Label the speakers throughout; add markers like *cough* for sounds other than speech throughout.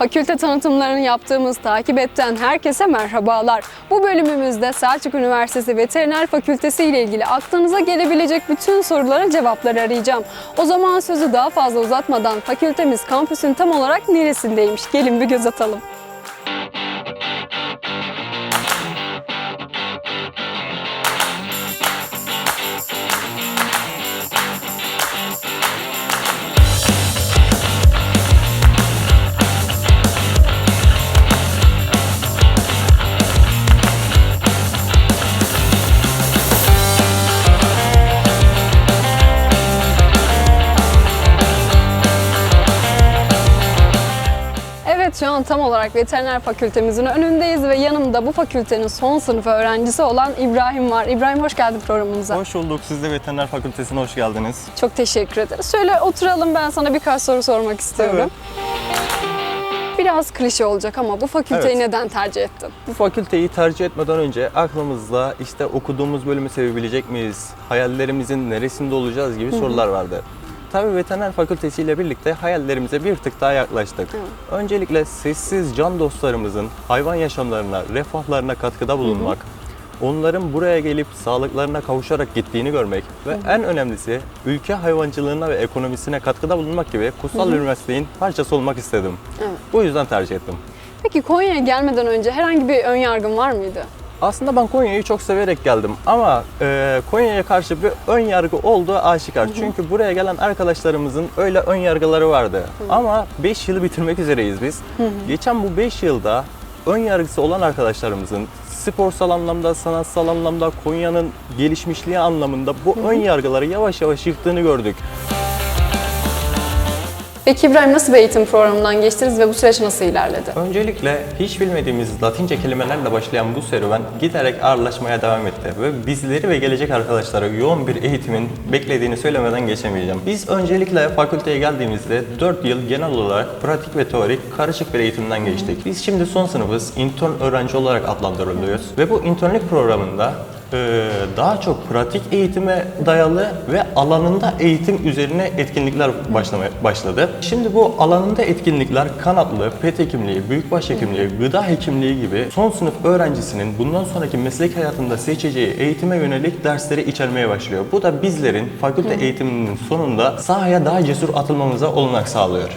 Speaker 1: Fakülte tanıtımlarını yaptığımız Takip Et'ten herkese merhabalar. Bu bölümümüzde Selçuk Üniversitesi Veteriner Fakültesi ile ilgili aklınıza gelebilecek bütün sorulara cevaplar arayacağım. O zaman sözü daha fazla uzatmadan fakültemiz kampüsün tam olarak neresindeymiş? Gelin bir göz atalım. Şu an tam olarak veteriner fakültemizin önündeyiz ve yanımda bu fakültenin son sınıf öğrencisi olan İbrahim var. İbrahim hoş geldin programımıza.
Speaker 2: Hoş bulduk. Siz de Veteriner Fakültesine hoş geldiniz.
Speaker 1: Çok teşekkür ederiz. Şöyle oturalım ben sana birkaç soru sormak istiyorum. Biraz klişe olacak ama bu fakülteyi
Speaker 2: Evet.
Speaker 1: neden tercih ettin?
Speaker 2: Bu fakülteyi tercih etmeden önce aklımızda işte okuduğumuz bölümü sevebilecek miyiz, hayallerimizin neresinde olacağız gibi sorular vardı. Tabii veteriner fakültesi ile birlikte hayallerimize bir tık daha yaklaştık. Öncelikle sessiz can dostlarımızın hayvan yaşamlarına, refahlarına katkıda bulunmak, onların buraya gelip sağlıklarına kavuşarak gittiğini görmek ve en önemlisi ülke hayvancılığına ve ekonomisine katkıda bulunmak gibi kutsal bir mesleğin parçası olmak istedim.
Speaker 1: Evet.
Speaker 2: Bu yüzden tercih ettim.
Speaker 1: Peki Konya'ya gelmeden önce herhangi bir ön yargın var mıydı?
Speaker 2: Aslında ben Konya'yı çok severek geldim ama e, Konya'ya karşı bir ön yargı olduğu aşikar. Çünkü buraya gelen arkadaşlarımızın öyle ön yargıları vardı. Ama 5 yılı bitirmek üzereyiz biz. Geçen bu 5 yılda ön yargısı olan arkadaşlarımızın sporsal anlamda, sanatsal anlamda, Konya'nın gelişmişliği anlamında bu ön yargıları yavaş yavaş yıktığını gördük.
Speaker 1: Peki İbrahim nasıl bir eğitim programından geçtiniz ve bu süreç nasıl ilerledi?
Speaker 2: Öncelikle hiç bilmediğimiz Latince kelimelerle başlayan bu serüven giderek ağırlaşmaya devam etti ve bizleri ve gelecek arkadaşlara yoğun bir eğitimin beklediğini söylemeden geçemeyeceğim. Biz öncelikle fakülteye geldiğimizde 4 yıl genel olarak pratik ve teorik karışık bir eğitimden geçtik. Biz şimdi son sınıfız, intern öğrenci olarak adlandırılıyoruz ve bu internlik programında daha çok pratik eğitime dayalı ve alanında eğitim üzerine etkinlikler başlamaya başladı. Şimdi bu alanında etkinlikler kanatlı, pet hekimliği, büyükbaş hekimliği, gıda hekimliği gibi son sınıf öğrencisinin bundan sonraki meslek hayatında seçeceği eğitime yönelik dersleri içermeye başlıyor. Bu da bizlerin fakülte eğitiminin sonunda sahaya daha cesur atılmamıza olanak sağlıyor.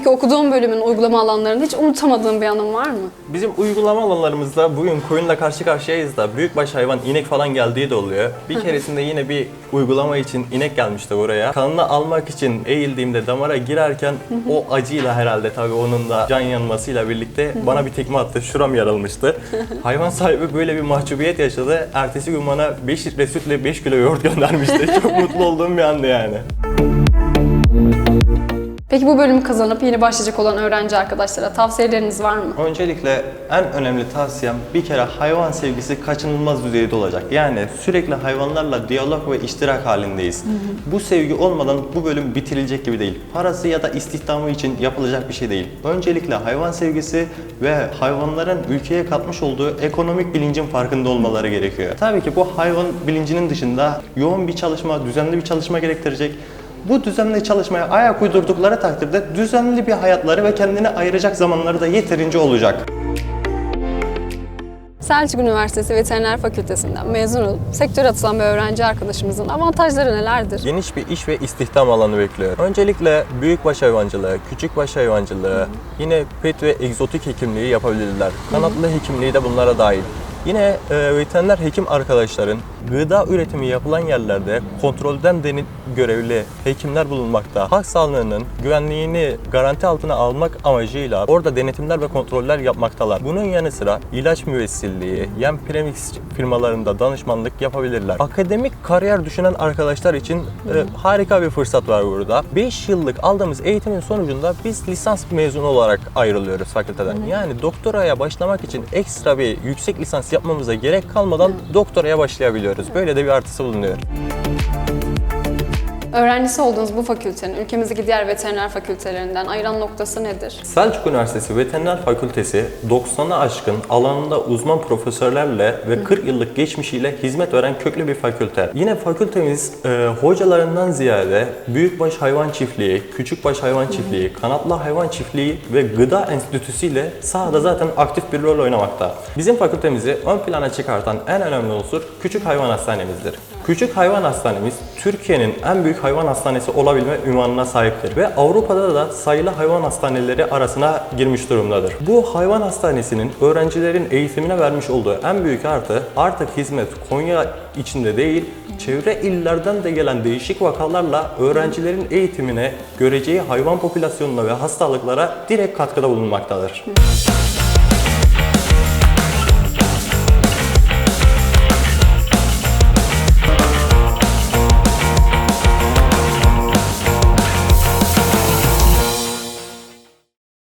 Speaker 1: Peki okuduğun bölümün uygulama alanlarında hiç unutamadığın bir anın var mı?
Speaker 2: Bizim uygulama alanlarımızda bugün koyunla karşı karşıyayız da büyükbaş hayvan inek falan geldiği de oluyor. Bir keresinde yine bir uygulama için inek gelmişti buraya. Kanını almak için eğildiğimde damara girerken o acıyla herhalde tabii onun da can yanmasıyla birlikte bana bir tekme attı. Şuram yarılmıştı. *laughs* hayvan sahibi böyle bir mahcubiyet yaşadı. Ertesi gün bana 5 litre sütle 5 kilo yoğurt göndermişti. *laughs* Çok mutlu olduğum bir andı yani.
Speaker 1: Peki bu bölümü kazanıp yeni başlayacak olan öğrenci arkadaşlara tavsiyeleriniz var mı?
Speaker 2: Öncelikle en önemli tavsiyem bir kere hayvan sevgisi kaçınılmaz düzeyde olacak. Yani sürekli hayvanlarla diyalog ve iştirak halindeyiz. Bu sevgi olmadan bu bölüm bitirilecek gibi değil. Parası ya da istihdamı için yapılacak bir şey değil. Öncelikle hayvan sevgisi ve hayvanların ülkeye katmış olduğu ekonomik bilincin farkında olmaları gerekiyor. Tabii ki bu hayvan bilincinin dışında yoğun bir çalışma, düzenli bir çalışma gerektirecek. Bu düzenli çalışmaya ayak uydurdukları takdirde düzenli bir hayatları ve kendine ayıracak zamanları da yeterince olacak.
Speaker 1: Selçuk Üniversitesi Veteriner Fakültesinden mezun olup sektöre atılan bir öğrenci arkadaşımızın avantajları nelerdir?
Speaker 2: Geniş bir iş ve istihdam alanı bekliyor. Öncelikle büyükbaş hayvancılığı, küçükbaş hayvancılığı, yine pet ve egzotik hekimliği yapabilirler. Kanatlı hekimliği de bunlara dahil. Yine e, veteriner hekim arkadaşların gıda üretimi yapılan yerlerde kontrolden denit görevli hekimler bulunmakta. Halk sağlığının güvenliğini garanti altına almak amacıyla orada denetimler ve kontroller yapmaktalar. Bunun yanı sıra ilaç müvessilliği, yem premix firmalarında danışmanlık yapabilirler. Akademik kariyer düşünen arkadaşlar için e, harika bir fırsat var burada. 5 yıllık aldığımız eğitimin sonucunda biz lisans mezunu olarak ayrılıyoruz fakülteden. Yani doktoraya başlamak için ekstra bir yüksek lisans yapmamıza gerek kalmadan doktoraya başlayabiliyoruz. Böyle de bir artısı bulunuyor.
Speaker 1: Öğrencisi olduğunuz bu fakültenin ülkemizdeki diğer veteriner fakültelerinden ayıran noktası nedir?
Speaker 2: Selçuk Üniversitesi Veteriner Fakültesi 90'a aşkın alanında uzman profesörlerle ve 40 yıllık geçmişiyle hizmet veren köklü bir fakülte. Yine fakültemiz e, hocalarından ziyade büyükbaş hayvan çiftliği, küçükbaş hayvan çiftliği, kanatlı hayvan çiftliği ve gıda enstitüsü ile sahada zaten aktif bir rol oynamakta. Bizim fakültemizi ön plana çıkartan en önemli unsur küçük hayvan hastanemizdir. Küçük hayvan hastanemiz Türkiye'nin en büyük hayvan hastanesi olabilme ünvanına sahiptir ve Avrupa'da da sayılı hayvan hastaneleri arasına girmiş durumdadır. Bu hayvan hastanesinin öğrencilerin eğitimine vermiş olduğu en büyük artı artık hizmet Konya içinde değil çevre illerden de gelen değişik vakalarla öğrencilerin eğitimine, göreceği hayvan popülasyonuna ve hastalıklara direkt katkıda bulunmaktadır.